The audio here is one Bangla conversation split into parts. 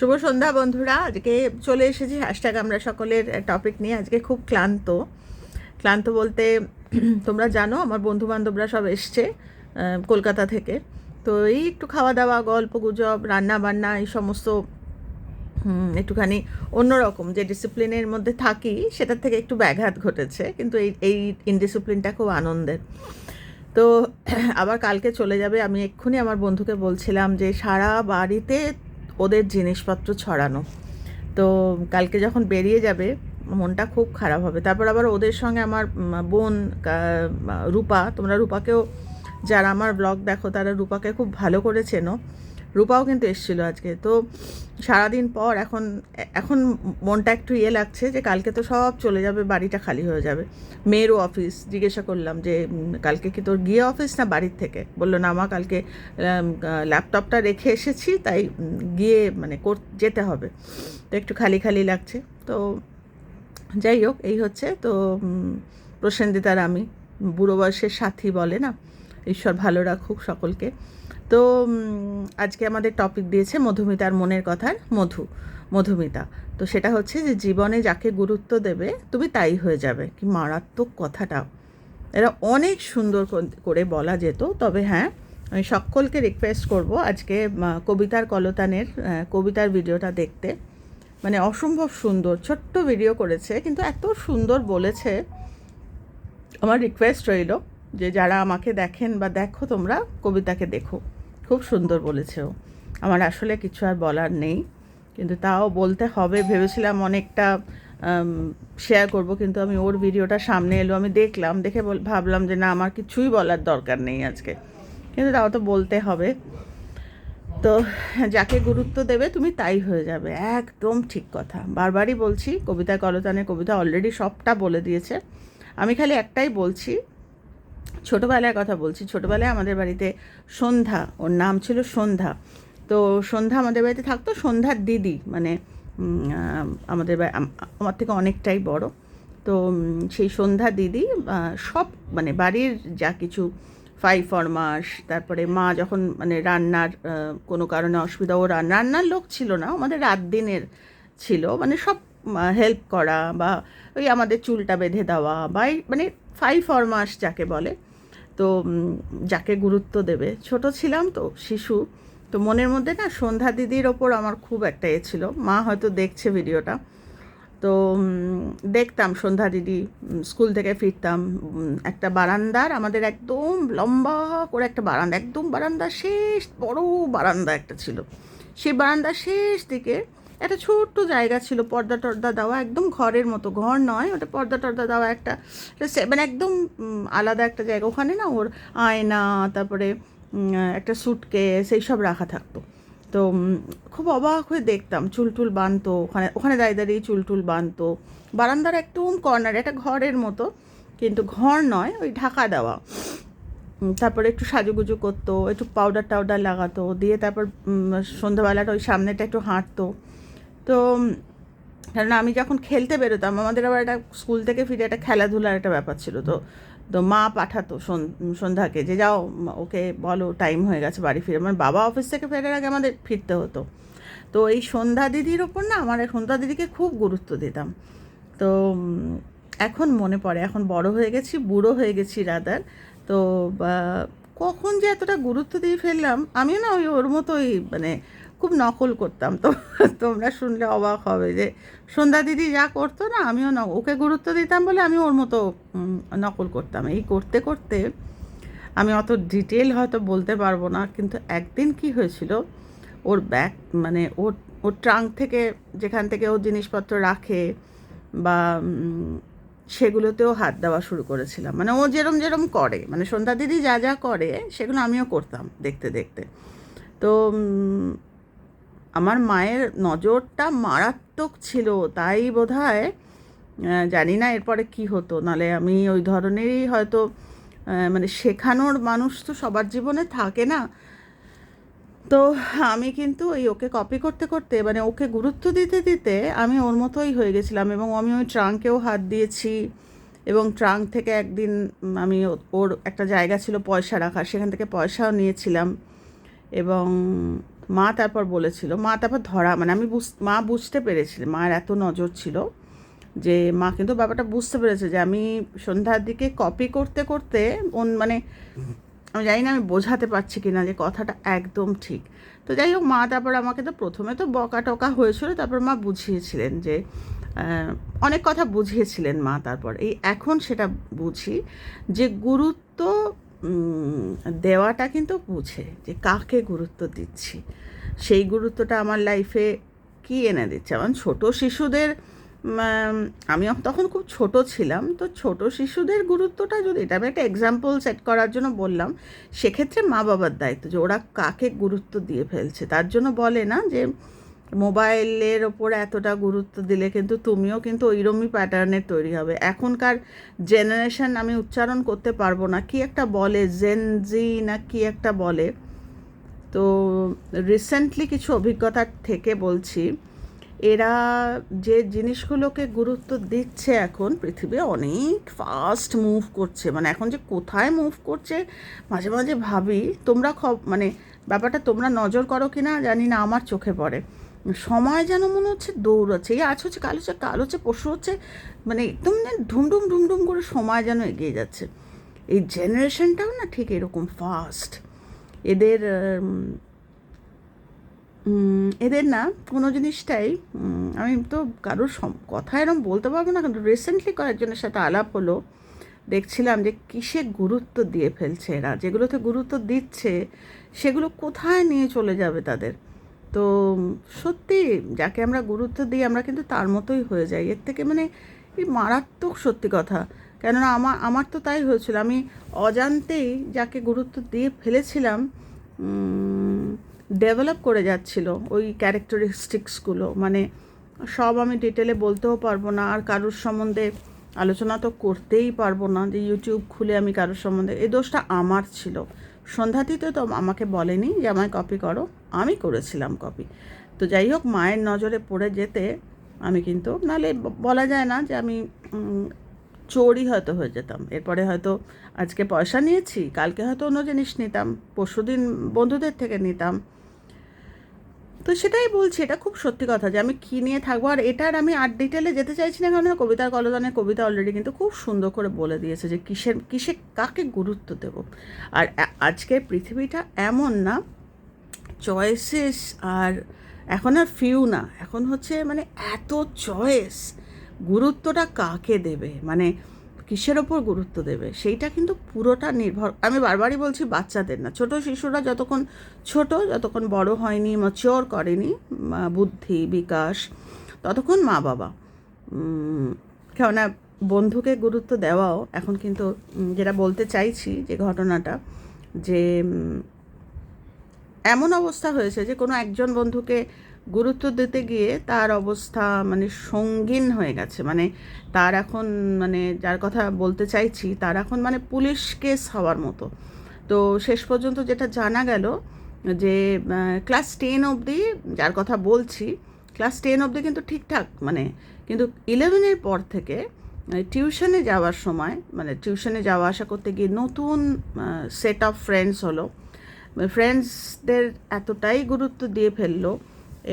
শুভ সন্ধ্যা বন্ধুরা। আজকে চলে এসেছি হ্যাশট্যাগ আমরা সকলের টপিক নিয়ে। আজকে খুব ক্লান্ত। ক্লান্ত বলতে তোমরা জানো, আমার বন্ধু বান্ধবরা সব এসছে কলকাতা থেকে। তো এই একটু খাওয়া দাওয়া গল্প গুজব রান্না বান্না এই সমস্ত একটুখানি অন্যরকম। যে ডিসিপ্লিনের মধ্যে থাকি, সেটার থেকে একটু ব্যাঘাত ঘটেছে। কিন্তু এই এই ইনডিসিপ্লিনটা খুব আনন্দের। তো আবার কালকে চলে যাবে। আমি এক্ষুনি আমার বন্ধুকে বলছিলাম যে, সারা বাড়িতে ওদের জিনিসপত্র ছড়ানো। তো কালকে যখন বেরিয়ে যাবে, মনটা খুব খারাপ হবে। তারপর আবার ওদের সঙ্গে আমার বোন রূপা, তোমরা রূপাকেও যারা আমার ব্লগ দেখো, তারা রূপাকে খুব ভালো করে চেনো। রূপাও কিন্তু এসেছিল আজকে। তো সারাদিন পর এখন এখন মনটা একটু ইয়ে লাগছে যে কালকে তো সব চলে যাবে বাড়িটা খালি হয়ে যাবে। মেয়েরও অফিস জিজ্ঞাসা করলাম যে কালকে কি তোর গিয়ে অফিস না বাড়ির থেকে? বলল না মা কালকে ল্যাপটপটা রেখে এসেছি তাই গিয়ে মানে কর যেতে হবে। তো একটু খালি খালি লাগছে। তো যাই হোক এই হচ্ছে। তো উম, প্রসেনজিতার আমি বুড়ো বয়সের সাথী বলে না? ঈশ্বর ভালো রাখুক সকলকে। তো আজকে আমাদের টপিক দিয়েছে মধুমিতার মনের কথার মধু, মধুমিতা। তো সেটা হচ্ছে যে, জীবনে যাকে গুরুত্ব দেবে, তুমি তাই হয়ে যাবে। কি মারাত্মক কথাটা। এরা অনেক সুন্দর করে বলা যেত, তবে হ্যাঁ আমি সকলকে রিকোয়েস্ট করব আজকে কবিতার কলতানের কবিতার ভিডিওটা দেখতে। মানে অসম্ভব সুন্দর, ছোট্ট ভিডিও করেছে, কিন্তু এত সুন্দর বলেছে। আমার রিকোয়েস্ট রইল যে, যারা আমাকে দেখেন বা দেখো তোমরা, কবিতাকে দেখো। খুব সুন্দর বলেছে আমার আসলে কিছু আর বলার নেই, কিন্তু তাও বলতে হবে। ভেবেছিলাম অনেকটা শেয়ার করব, কিন্তু আমি ওর ভিডিওটা সামনে এলো, আমি দেখলাম, দেখে বল- ভাবলাম যে না, আমার কিছুই বলার দরকার নেই আজকে। কিন্তু তাও তো বলতে হবে। তো যাকে গুরুত্ব দেবে, তুমি তাই হয়ে যাবে। একদম ঠিক কথা। বারবারই বলছি, কবিতা কলতানের কবিতা অলরেডি সবটা বলে দিয়েছে। আমি খালি একটাই বলছি ছোটোবেলার কথা বলছি। ছোটোবেলায় আমাদের বাড়িতে সন্ধ্যা, ওর নাম ছিল সন্ধ্যা। তো সন্ধ্যা আমাদের বাড়িতে থাকতো। সন্ধ্যার দিদি মানে আমাদের আমার থেকে অনেকটাই বড়। তো সেই সন্ধ্যা দিদি সব মানে বাড়ির যা কিছু ফাই ফরমাস তারপরে মা যখন মানে রান্নার কোনো কারণে অসুবিধা, ও রান্না রান্নার লোক ছিল না। আমাদের রাত দিনের ছিল। মানে সব হেল্প করা বা ওই আমাদের চুলটা বেঁধে দেওয়া বা মানে ফাই ফরমাস যাকে বলে। তো যাকে গুরুত্ব দেবে। ছোট ছিলাম তো, শিশু। তো মনের মধ্যে না সন্ধ্যা দিদির ওপর আমার খুব একটা এ ছিল। মা হয়তো দেখছে ভিডিওটা। তো দেখতাম সন্ধ্যা দিদি স্কুল থেকে ফিরতাম। একটা বারান্দার, আমাদের একদম লম্বা করে একটা বারান্দা, একদম বারান্দার শেষ, বড় বারান্দা একটা ছিল। সেই বারান্দার শেষ দিকে একটা ছোট্ট জায়গা ছিল, পর্দা টর্দা দেওয়া, একদম ঘরের মতো, ঘর নয়, ওটা পর্দা টর্দা দেওয়া একটা মানে একদম আলাদা একটা জায়গা। ওখানে না ওর আয়না, তারপরে একটা সুটকেস এই সব রাখা থাকতো। তো খুব অবাক হয়ে দেখতাম, চুল টুল বানতো ওখানে ওখানে দাঁড়িয়ে দাঁড়িয়ে চুল টুল বানতো। বারান্দার একদম কর্নারে একটা ঘরের মতো, কিন্তু ঘর নয়, ওই ঢাকা দেওয়া। তারপরে একটু সাজুগুজু করতো, একটু পাউডার টাউডার লাগাতো, দিয়ে তারপর সন্ধ্যাবেলাটা ওই সামনেটা একটু হাঁটতো। তো কারণ আমি যখন খেলতে বেরোতাম, আমাদের আবার একটা স্কুল থেকে ফিরে একটা খেলাধুলার একটা ব্যাপার ছিল, তো তো মা পাঠাতো সন- সন্ধ্যাকে যে, যাও, ওকে বলো টাইম হয়ে গেছে, বাড়ি ফিরে। আমার বাবা অফিস থেকে ফেরার আগে আমাদের ফিরতে হতো। তো এই সন্ধ্যা দিদির ওপর না, আমার সন্ধ্যা দিদিকে খুব গুরুত্ব দিতাম। তো, এখন মনে পড়ে, এখন বড় হয়ে গেছি, বুড়ো হয়ে গেছি রাদার তো কখন যে এতটা গুরুত্ব দিয়ে ফেললাম, আমিও না ওই ওর মতোই মানে খুব নকল করতাম। তো তোমরা শুনলে অবাক হবে যে সন্ধ্যা দিদি যা করতো না, আমিও ওকে গুরুত্ব দিতাম বলে আমি ওর মতো নকল করতাম। এই করতে করতে আমি অত ডিটেল হয়তো বলতে পারব না, কিন্তু একদিন কি হয়েছিল, ওর ব্যাগ মানে ওর ওর ট্রাঙ্ক থেকে যেখান থেকে ও জিনিসপত্র রাখে বা সেগুলোতেও হাত দেওয়া শুরু করেছিলাম। মানে ও যেরম যেরম করে মানে সন্ধ্যা দিদি যা যা করে, সেগুলো আমিও করতাম দেখতে দেখতে। তো আমার মায়ের নজরটা মারাত্মক ছিল, তাই বোধ হয় জানি না এরপরে কি হতো। নালে আমি ওই ধরনেরই হয়তো মানে শেখানোর মানুষ তো সবার জীবনে থাকে না। তো আমি কিন্তু ওই ওকে কপি করতে করতে মানে ওকে গুরুত্ব দিতে দিতে আমি ওর মতোই হয়ে গেছিলাম এবং আমি ওই ট্রাঙ্কেও হাত দিয়েছি এবং ট্রাঙ্ক থেকে একদিন আমি ওর একটা জায়গা ছিল পয়সা রাখার, সেখান থেকে পয়সাও নিয়েছিলাম এবং মা তারপর বলেছিল, মা তারপর ধরা মানে আমি মা বুঝতে পেরেছিল, মার এত নজর ছিল যে মা কিন্তু ব্যাপারটা বুঝতে পেরেছে যে আমি সন্ধ্যার দিকে কপি করতে করতে ওন মানে আমি জানি না আমি বোঝাতে পারছি কি না যে কথাটা একদম ঠিক। তো যাই হোক, মা তারপর আমাকে তো প্রথমে তো বকা টকা হয়েছিল, তারপর মা বুঝিয়েছিলেন যে অনেক কথা বুঝিয়েছিলেন মা তারপর। এই এখন সেটা বুঝি যে গুরুত্ব দেওয়াটা কিন্তু বুঝে যে কাকে গুরুত্ব দিচ্ছি। সেই গুরুত্বটা আমার লাইফে কি এনে দিচ্ছে? আমার ছোট শিশুদের আমি তখন খুব ছোট ছিলাম, তো ছোট শিশুদের গুরুত্বটা যদি, এটা আমি একটা এক্সাম্পল সেট করার জন্য বললাম, সেক্ষেত্রে মা বাবার দায়িত্ব যে ওরা কাকে গুরুত্ব দিয়ে ফেলছে। তার জন্য বলে না যে মোবাইলের ওপর এতটা গুরুত্ব দিলে কিন্তু তুমিও কিন্তু ওইরকমই প্যাটার্নের তৈরি হবে। এখনকার জেনারেশন আমি উচ্চারণ করতে পারব না। কি একটা বলে? জেন জি না কি একটা বলে? তো রিসেন্টলি কিছু অভিজ্ঞতার থেকে বলছি, এরা যে জিনিসগুলোকে গুরুত্ব দিচ্ছে এখন পৃথিবী অনেক ফাস্ট মুভ করছে। মানে এখন যে কোথায় মুভ করছে, মাঝে মাঝে ভাবি, তোমরা খব মানে ব্যাপারটা তোমরা নজর করো কি না জানি না, আমার চোখে পড়ে। সময় যেন মনে হচ্ছে দৌড়াচ্ছে। এই আজ হচ্ছে, কাল হচ্ছে কাল হচ্ছে, পরশু হচ্ছে মানে একদম যেন ঢুমঢুম ঢুমঢুম করে সময় যেন এগিয়ে যাচ্ছে। এই জেনারেশনটাও না ঠিক এরকম ফাস্ট এদের এদের না কোনো জিনিসটাই আমি তো কারোর কথা এরকম বলতে পারব না, কিন্তু রিসেন্টলি কয়েকজনের সাথে আলাপ হলো। দেখছিলাম যে কিসে গুরুত্ব দিয়ে ফেলছে এরা, যেগুলোতে গুরুত্ব দিচ্ছে, সেগুলো কোথায় নিয়ে চলে যাবে তাদের? তো সত্যি যাকে আমরা গুরুত্ব দিই, আমরা কিন্তু তার মতোই হয়ে যাই। এর থেকে মানে এই মারাত্মক সত্যি কথা। কেননা আমার আমার তো তাই হয়েছিল। আমি অজান্তেই যাকে গুরুত্ব দিয়ে ফেলেছিলাম ডেভেলপ করে যাচ্ছিল ওই ক্যারেক্টারিস্টিক্সগুলো মানে সব আমি ডিটেলে বলতেও পারব না, আর কারোর সম্বন্ধে আলোচনা তো করতেই পারব না যে ইউটিউব খুলে আমি কারোর সম্বন্ধে। এই দোষটা আমার ছিল। সন্ধ্যাতীতে তো আমাকে বলেনি যে আমায় কপি করো। আমি করেছিলাম কপি তো যাই হোক, মায়ের নজরে পড়ে যেতে আমি কিন্তু, নাহলে বলা যায় না যে আমি চোরই হয়তো হয়ে যেতাম। এরপরে হয়তো আজকে পয়সা নিয়েছি, কালকে হয়তো অন্য জিনিস নিতাম, পরশুদিন বন্ধুদের থেকে নিতাম। তো সেটাই বলছি, এটা খুব সত্যি কথা যে আমি কী নিয়ে থাকব। আর এটার আমি আর ডিটেলে যেতে চাইছি না কারণ কবিতার কলদানের কবিতা অলরেডি কিন্তু খুব সুন্দর করে বলে দিয়েছে যে কিসের, কিসে কাকে গুরুত্ব দেব। আর আজকের পৃথিবীটা এমন না চয়েসেস আর এখন আর ফিউ না, এখন হচ্ছে মানে এত চয়েস গুরুত্বটা কাকে দেবে? মানে কিসের ওপর গুরুত্ব দেবে? সেইটা কিন্তু পুরোটা নির্ভর আমি বারবারই বলছি বাচ্চাদের না, ছোট শিশুরা যতক্ষণ ছোট, যতক্ষণ বড় হয়নি ম্যাচিওর করেনি বুদ্ধি, বিকাশ, ততক্ষণ মা বাবা। কেননা বন্ধুকে গুরুত্ব দেওয়াও এখন কিন্তু যেটা বলতে চাইছি যে ঘটনাটা, যে এমন অবস্থা হয়েছে যে কোনো একজন বন্ধুকে গুরুত্ব দিতে গিয়ে তার অবস্থা মানে সঙ্গীন হয়ে গেছে। মানে তার এখন মানে যার কথা বলতে চাইছি, তার এখন মানে পুলিশ কেস হওয়ার মতো। তো শেষ পর্যন্ত যেটা জানা গেল যে ক্লাস টেন অবধি যার কথা বলছি, ক্লাস টেন অবধি কিন্তু ঠিকঠাক মানে কিন্তু ইলেভেনের পর থেকে টিউশনে যাওয়ার সময় মানে টিউশনে যাওয়া আসা করতে গিয়ে নতুন সেট অফ ফ্রেন্ডস হলো। ফ্রেন্ডসদের এতটাই গুরুত্ব দিয়ে ফেলল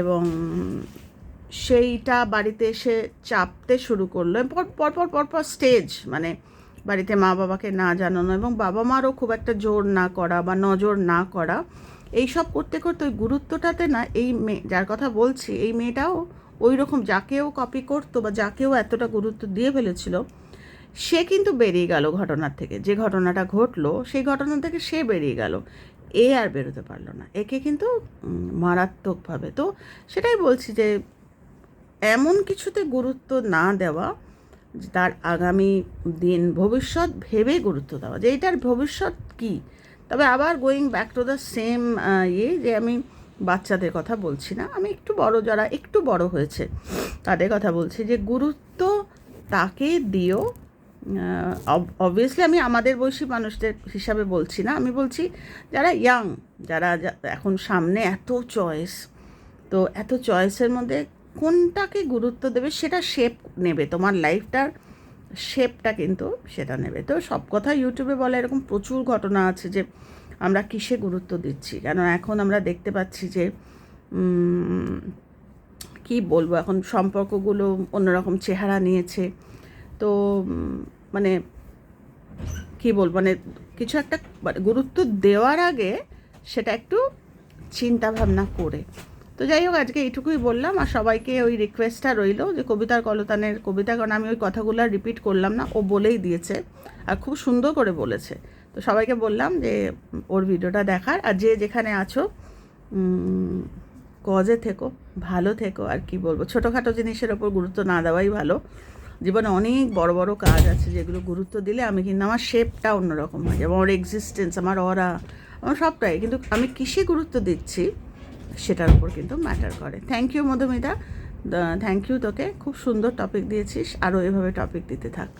এবং সেইটা বাড়িতে এসে চাপতে শুরু করল। পর পর পর পর পর স্টেজ মানে বাড়িতে মা বাবাকে না জানানো এবং বাবা মারও খুব একটা জোর না করা বা নজর না করা এই সব করতে করতে ওই গুরুত্বটাতে না এই মেয়ে, যার কথা বলছি, এই মেয়েটাও ওই রকম যাকেও কপি করতো বা যাকেও এতটা গুরুত্ব দিয়ে ফেলেছিল, সে কিন্তু বেরিয়ে গেল ঘটনার থেকে। যে ঘটনাটা ঘটলো, সেই ঘটনা থেকে সে বেরিয়ে গেল। এ আর বেরোতে পারল না। একে কিন্তু মারাত্মকভাবে। তো সেটাই বলছি যে, এমন কিছুতে গুরুত্ব না দেওয়া তার আগামী দিন ভবিষ্যৎ ভেবে গুরুত্ব দেওয়া, যে এটার ভবিষ্যৎ কী? তবে আবার going back to the same ইয়ে যে আমি বাচ্চাদের কথা বলছি না, আমি একটু বড়, যারা একটু বড় হয়েছে, তাদের কথা বলছি যে, গুরুত্ব তাকে দিও অবভিয়াসলি আমি আমাদের বয়সী মানুষদের হিসাবে বলছি না। আমি বলছি যারা ইয়াং যারা এখন সামনে এত চয়েস তো এত চয়েসের মধ্যে কোনটাকে গুরুত্ব দেবে সেটা শেপ নেবে। তোমার লাইফটার শেপটা কিন্তু সেটা নেবে। তো সব কথা ইউটিউবে বলে এরকম প্রচুর ঘটনা আছে যে আমরা কিসে গুরুত্ব দিচ্ছি? কেন এখন আমরা দেখতে পাচ্ছি যে কি বলব? এখন সম্পর্কগুলো অন্যরকম চেহারা নিয়েছে। তো মানে কি বলব মানে কিছু একটা গুরুত্ব দেওয়ার আগে সেটা একটু চিন্তা ভাবনা করে। তো যাই হোক, আজকে এইটুকুই বললাম আর সবাইকে ওই রিকোয়েস্টটা রইল যে কবিতার কলতানের কবিতা, কারণ আমি ওই কথাগুলো রিপিট করলাম না, ও বলেই দিয়েছে আর খুব সুন্দর করে বলেছে। তো সবাইকে বললাম যে ওর ভিডিওটা দেখার আর যে যেখানে আছো কজে থেকো, ভালো থেকো আর কি বলব। ছোটোখাটো জিনিসের ওপর গুরুত্ব না দেওয়াই ভালো। জীবনে অনেক বড় বড় কাজ আছে যেগুলো গুরুত্ব দিলে আমি কিন্তু আমার শেপটা অন্যরকম হয়ে যাবে আমার এক্সিস্টেন্স আমার অরা আমার সবটাই। কিন্তু আমি কিসে গুরুত্ব দিচ্ছি সেটার উপর কিন্তু ম্যাটার করে। Thank you Madhumita. Thank you তোকে। খুব সুন্দর টপিক দিয়েছিস। আরও এভাবে টপিক দিতে থাক।